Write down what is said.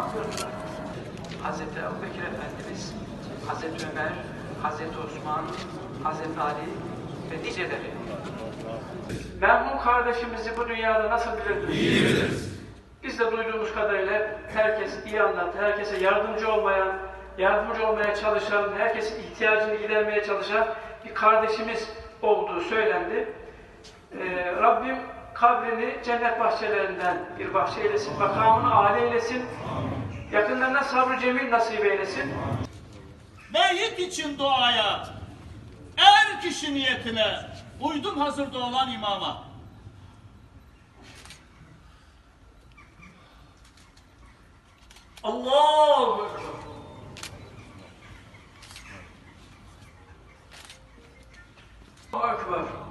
bakıyoruz. Hazreti Ebu Bekir Efendimiz, Hazreti Ömer, Hazreti Osman, Hazreti Ali ve niceleri. Merhum kardeşimizi bu dünyada nasıl bilirdiniz? İyi biliriz. Biz de duyduğumuz kadarıyla herkes iyi anlattı, herkese yardımcı olmayan, yardımcı olmaya çalışan, herkesin ihtiyacını gidermeye çalışan bir kardeşimiz olduğu söylendi. Ee, Rabbim kabrini cennet bahçelerinden bir bahçe eylesin, makamını âli eylesin, yakınlarına sabrı cemil nasip eylesin. Beylik için duaya, er kişi niyetine, uydum hazırda olan imama. Allahu Ekber. Allahu Ekber.